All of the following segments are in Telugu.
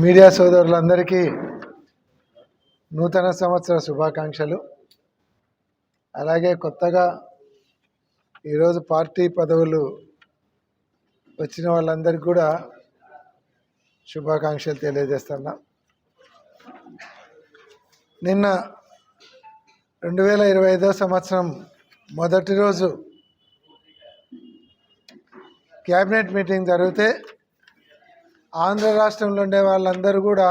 మీడియా సోదరులందరికీ నూతన సంవత్సర శుభాకాంక్షలు. అలాగే కొత్తగా ఈరోజు పార్టీ పదవులు వచ్చిన వాళ్ళందరికీ కూడా శుభాకాంక్షలు తెలియజేస్తున్నా. నిన్న రెండు వేల ఇరవై ఐదో సంవత్సరం మొదటి రోజు క్యాబినెట్ మీటింగ్ జరిగితే ఆంధ్ర రాష్ట్రంలో ఉండే వాళ్ళందరూ కూడా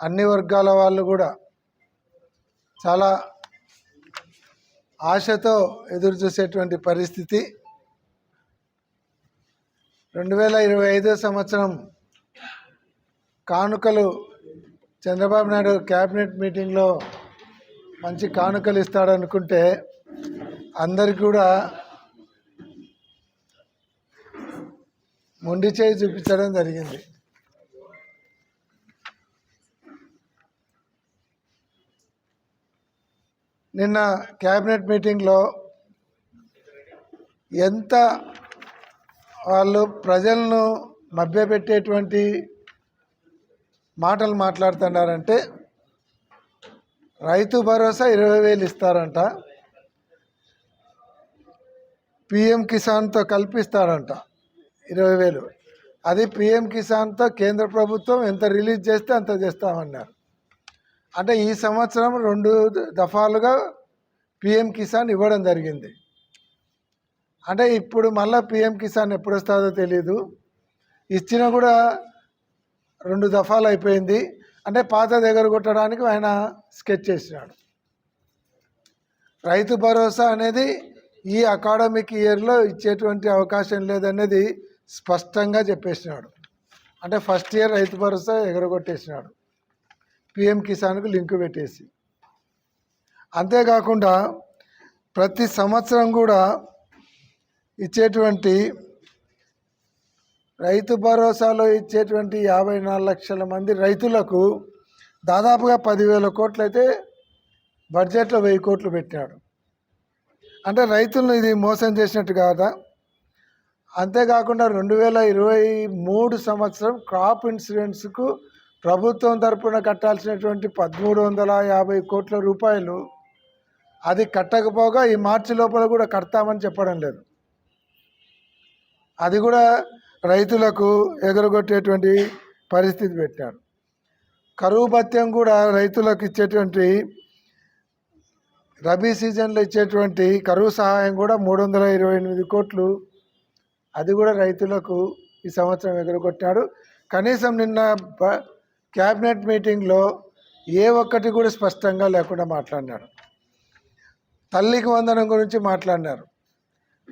అన్ని వర్గాల వాళ్ళు కూడా చాలా ఆశతో ఎదురు చూసేటువంటి పరిస్థితి. రెండు వేల ఇరవై ఐదో సంవత్సరం కానుకలు చంద్రబాబు నాయుడు క్యాబినెట్ మీటింగ్లో మంచి కానుకలు ఇస్తాడనుకుంటే అందరికి కూడా మొండి చేయి చూపించడం జరిగింది. నిన్న క్యాబినెట్ మీటింగ్లో ఎంత వాళ్ళు ప్రజలను మభ్యపెట్టేటువంటి మాటలు మాట్లాడుతున్నారంటే రైతు భరోసా ఇరవై వేలు ఇస్తారంట పిఎం కిసాన్తో కల్పిస్తారంట. ఇరవై వేలు. అది పిఎం కిసాన్తో కేంద్ర ప్రభుత్వం ఎంత రిలీజ్ చేస్తే అంత చేస్తామన్నారు. అంటే ఈ సంవత్సరం రెండు దఫాలుగా పిఎం కిసాన్ ఇవ్వడం జరిగింది. అంటే ఇప్పుడు మళ్ళీ పిఎం కిసాన్ ఎప్పుడు వస్తుందో తెలియదు ఇచ్చినా కూడా రెండు దఫాలు అయిపోయింది. అంటే పాత దగ్గర కొట్టడానికి ఆయన స్కెచ్ చేసినాడు. రైతు భరోసా అనేది ఈ అకాడమిక్ ఇయర్లో ఇచ్చేటువంటి అవకాశం లేదనేది స్పష్టంగా చెప్పేసినాడు. అంటే first year Rythu Bharosa ఎగరగొట్టేసినాడు. PM కిసాన్కు link పెట్టేసి. అంతేకాకుండా ప్రతి సంవత్సరం కూడా ఇచ్చేటువంటి రైతు భరోసాలో ఇచ్చేటువంటి యాభై నాలుగు లక్షల మంది రైతులకు దాదాపుగా పదివేల కోట్లు అయితే బడ్జెట్లో వెయ్యి కోట్లు పెట్టాడు అంటే రైతులను ఇది మోసం చేసినట్టు కాదా? అంతేకాకుండా రెండు వేల ఇరవై మూడు సంవత్సరం క్రాప్ ఇన్సూరెన్స్కు ప్రభుత్వం తరపున కట్టాల్సినటువంటి పదమూడు వందల యాభై కోట్ల రూపాయలు అది కట్టకపోగా ఈ మార్చి లోపల కూడా కడతామని చెప్పడం లేదు. అది కూడా రైతులకు ఎగరగొట్టేటువంటి పరిస్థితి పెట్టారు. కరువు భత్యం కూడా రైతులకు ఇచ్చేటువంటి రబీ సీజన్లో ఇచ్చేటువంటి కరువు సహాయం కూడా మూడు వందల ఇరవై ఎనిమిది కోట్లు అది కూడా రైతులకు ఈ సంవత్సరం ఎగరగొట్టాడు. కనీసం నిన్న క్యాబినెట్ మీటింగ్లో ఏ ఒక్కటి కూడా స్పష్టంగా లేకుండా మాట్లాడినాడు. తల్లికి వందనం గురించి మాట్లాడినారు.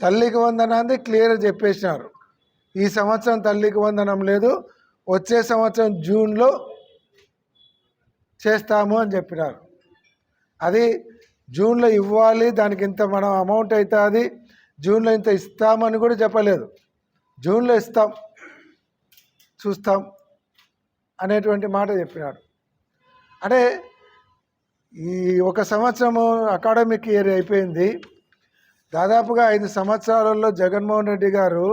తల్లికి వందనాన్ని క్లియర్ చెప్పేసినారు. ఈ సంవత్సరం తల్లికి వందనం లేదు. వచ్చే సంవత్సరం జూన్లో చేస్తాము అని చెప్పినారు. అది జూన్లో ఇవ్వాలి దానికి ఇంత మనం అమౌంట్ అవుతుంది జూన్లో ఇంత ఇస్తామని కూడా చెప్పలేదు. జూన్లో ఇస్తాం చూస్తాం అనేటువంటి మాట చెప్పినాడు. అంటే ఈ ఒక సంవత్సరము అకాడమిక్ ఇయర్ అయిపోయింది. దాదాపుగా ఐదు సంవత్సరాలలో జగన్మోహన్ రెడ్డి గారు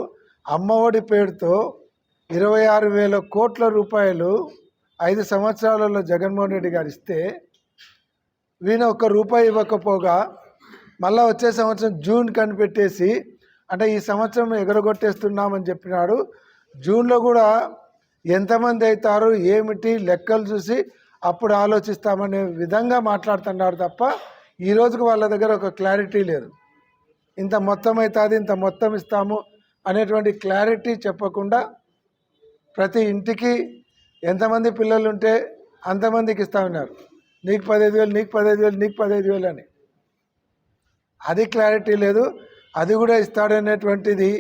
అమ్మఒడి పేరుతో ఇరవై ఆరు వేల కోట్ల రూపాయలు ఐదు సంవత్సరాలలో జగన్మోహన్ రెడ్డి గారు ఇస్తే వీణ ఒక్క రూపాయి ఇవ్వకపోగా మళ్ళీ వచ్చే సంవత్సరం జూన్ కనిపెట్టేసి అంటే ఈ సంవత్సరం ఎగరగొట్టేస్తున్నామని చెప్పినాడు. జూన్లో కూడా ఎంతమంది అవుతారు ఏమిటి లెక్కలు చూసి అప్పుడు ఆలోచిస్తామనే విధంగా మాట్లాడుతున్నారు తప్ప ఈ రోజుకు వాళ్ళ దగ్గర ఒక క్లారిటీ లేదు. ఇంత మొత్తం అవుతుంది ఇంత మొత్తం ఇస్తాము అనేటువంటి క్లారిటీ చెప్పకుండా ప్రతి ఇంటికి ఎంతమంది పిల్లలు ఉంటే అంతమందికి ఇస్తా ఉన్నారు. నీకు పదహైదు వేలు నీకు పదహైదు వేలు నీకు పదహైదు వేలు అని. అది క్లారిటీ లేదు. అది కూడా ఇస్తాడనేటువంటిది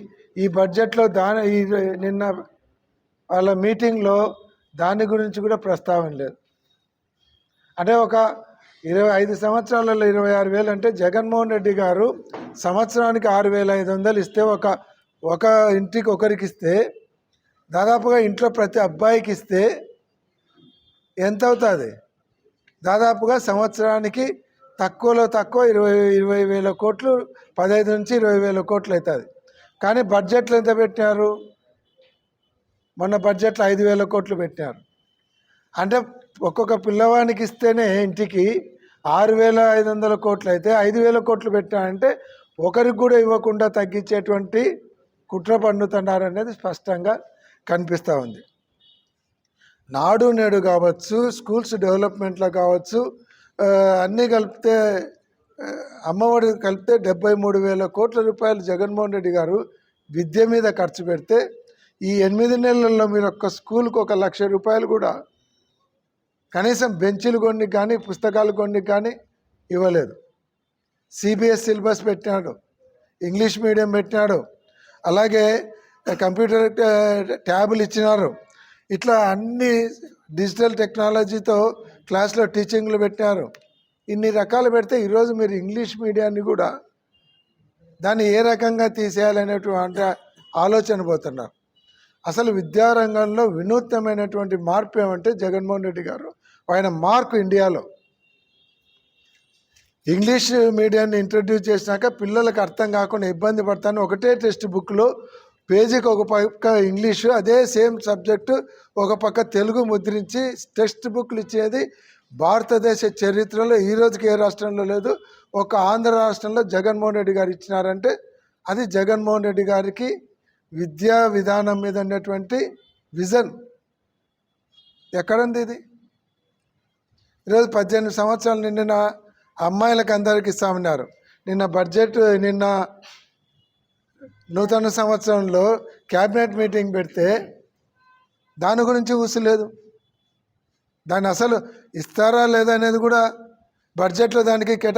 ఈ బడ్జెట్లో దాని ఈ నిన్న వాళ్ళ మీటింగ్లో దాని గురించి కూడా ప్రస్తావన లేదు. అంటే ఒక ఇరవై ఐదు సంవత్సరాలలో ఇరవై ఆరు వేలు అంటే జగన్మోహన్ రెడ్డి గారు సంవత్సరానికి ఆరు వేల ఐదు వందలు ఇస్తే ఒక ఒక ఇంటికి ఒకరికి ఇస్తే దాదాపుగా ఇంట్లో ప్రతి అబ్బాయికి ఇస్తే ఎంత అవుతుంది? దాదాపుగా సంవత్సరానికి తక్కువలో తక్కువ ఇరవై ఇరవై వేల కోట్లు పదహైదు నుంచి ఇరవై వేల కోట్లు అవుతుంది కానీ బడ్జెట్లో ఎంత పెట్టినారు? మొన్న బడ్జెట్లో ఐదు వేల కోట్లు పెట్టినారు. అంటే ఒక్కొక్క పిల్లవానికి ఇస్తేనే ఇంటికి ఆరు వేల ఐదు వందల కోట్లు అయితే ఐదు వేల కోట్లు పెట్టినారంటే ఒకరికి కూడా ఇవ్వకుండా తగ్గించేటువంటి కుట్ర పండుతున్నారు అనేది స్పష్టంగా కనిపిస్తూ ఉంది. నాడు నేడు కావచ్చు స్కూల్స్ డెవలప్మెంట్లో కావచ్చు అన్నీ కలిపితే అమ్మఒడి కలిపితే డెబ్బై మూడు వేల కోట్ల రూపాయలు జగన్మోహన్ రెడ్డి గారు విద్య మీద ఖర్చు పెడితే ఈ ఎనిమిది నెలల్లో మీరు ఒక్క స్కూల్కి ఒక లక్ష రూపాయలు కూడా కనీసం బెంచీలు కొన్ని కానీ పుస్తకాలు కొన్ని కానీ ఇవ్వలేదు. సిబిఎస్ సిలబస్ పెట్టినాడు ఇంగ్లీష్ మీడియం పెట్టినాడు అలాగే కంప్యూటర్ ట్యాబులు ఇచ్చినారు. ఇట్లా అన్ని డిజిటల్ టెక్నాలజీతో క్లాస్లో టీచింగ్లు పెట్టారు ఇన్ని రకాలు పెడితే ఈరోజు మీరు ఇంగ్లీష్ మీడియాన్ని కూడా దాన్ని ఏ రకంగా తీసేయాలనేటువంటి ఆలోచన పోతున్నారు. అసలు విద్యారంగంలో వినూత్నమైనటువంటి మార్పు ఏమంటే జగన్మోహన్ రెడ్డి గారు ఆయన మార్కు ఇండియాలో. ఇంగ్లీష్ మీడియాన్ని ఇంట్రడ్యూస్ చేసినాక పిల్లలకు అర్థం కాకుండా ఇబ్బంది పడతాను. ఒకటే టెక్స్ట్ బుక్లో పేజీకి ఒక పక్క ఇంగ్లీషు అదే సేమ్ సబ్జెక్టు ఒక పక్క తెలుగు ముద్రించి టెక్స్ట్ బుక్లు ఇచ్చేది. భారతదేశ చరిత్రలో ఈ రోజుకి ఏ రాష్ట్రంలో లేదు. ఒక ఆంధ్ర రాష్ట్రంలో జగన్మోహన్ రెడ్డి గారు ఇచ్చినారంటే అది జగన్మోహన్ రెడ్డి గారికి విద్యా విధానం మీద ఉన్నటువంటి విజన్. ఎక్కడంది ఇది? ఈరోజు పద్దెనిమిది సంవత్సరాలు నిండిన అమ్మాయిలకు అందరికి ఇస్తామన్నారు. నిన్న బడ్జెట్ నిన్న నూతన సంవత్సరంలో క్యాబినెట్ మీటింగ్ పెడితే దాని గురించి ఊసలేదు దాన్ని అసలు ఇస్తారా లేదా అనేది కూడా బడ్జెట్లో దానికి కేటా